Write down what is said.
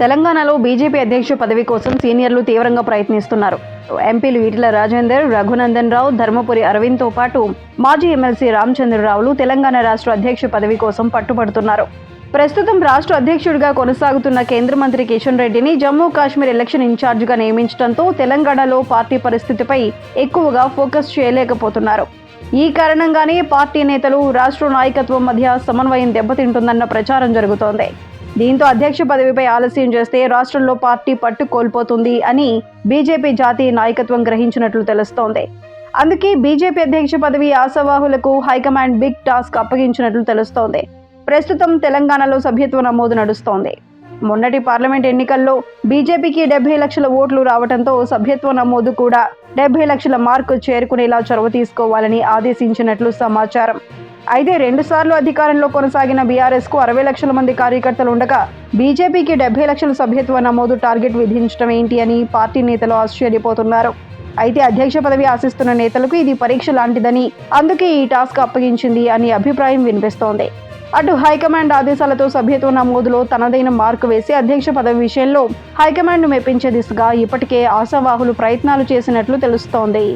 తెలంగాణలో బీజేపీ అధ్యక్ష పదవి కోసం సీనియర్లు తీవ్రంగా ప్రయత్నిస్తున్నారు. ఎంపీలు ఈటల రాజేందర్ రఘునందన్ రావు ధర్మపురి అరవింద్తో పాటు మాజీ ఎమ్మెల్సీ రామచంద్రరావులు తెలంగాణ రాష్ట్ర అధ్యక్ష పదవి కోసం పట్టుబడుతున్నారు. ప్రస్తుతం రాష్ట్ర అధ్యక్షుడిగా కొనసాగుతున్న కేంద్ర మంత్రి కిషన్ రెడ్డిని జమ్మూ కాశ్మీర్ ఎలక్షన్ ఇన్ఛార్జిగా నియమించడంతో తెలంగాణలో పార్టీ పరిస్థితిపై ఎక్కువగా ఫోకస్ చేయలేకపోతున్నారు. ఈ కారణంగానే పార్టీ నేతలు రాష్ట్ర నాయకత్వం మధ్య సమన్వయం దెబ్బతింటుందన్న ప్రచారం జరుగుతోంది. దీంతో అధ్యక్ష పదవిపై ఆలస్యం చేస్తే రాష్ట్రంలో పార్టీ పట్టు కోల్పోతుంది అని బీజేపీ జాతీయ నాయకత్వం గ్రహించినట్లు తెలుస్తోంది. అందుకే బీజేపీ అధ్యక్ష పదవి ఆశావాహులకు హైకమాండ్ బిగ్ టాస్క్ అప్పగించినట్లు తెలుస్తోంది. ప్రస్తుతం తెలంగాణలో సభ్యత్వ నమోదు నడుస్తోంది. మొన్నటి పార్లమెంట్ ఎన్నికల్లో బీజేపీకి డెబ్బై లక్షల ఓట్లు రావడంతో సభ్యత్వ నమోదు కూడా డెబ్బై లక్షల మార్కు చేరుకునేలా చొరవ తీసుకోవాలని ఆదేశించినట్లు సమాచారం. అయితే రెండుసార్లు అధికారంలో కొనసాగిన బీఆర్ఎస్కు అరవై లక్షల మంది కార్యకర్తలు ఉండగా బీజేపీకి డెబ్బై లక్షల సభ్యత్వ నమోదు టార్గెట్ విధించడం ఏంటి అని పార్టీ నేతలు ఆశ్చర్యపోతున్నారు. అయితే అధ్యక్ష పదవి ఆశిస్తున్న నేతలకు ఇది పరీక్ష లాంటిదని అందుకే ఈ టాస్క్ అప్పగించింది అని అభిప్రాయం వినిపిస్తోంది. అటు హైకమాండ్ ఆదేశాలతో సభ్యత్వ నమోదులో తనదైన మార్కు వేసి అధ్యక్ష పదవి విషయంలో హైకమాండ్ను మెప్పించే దిశగా ఇప్పటికే ఆశావాహులు ప్రయత్నాలు చేసినట్లు తెలుస్తోంది.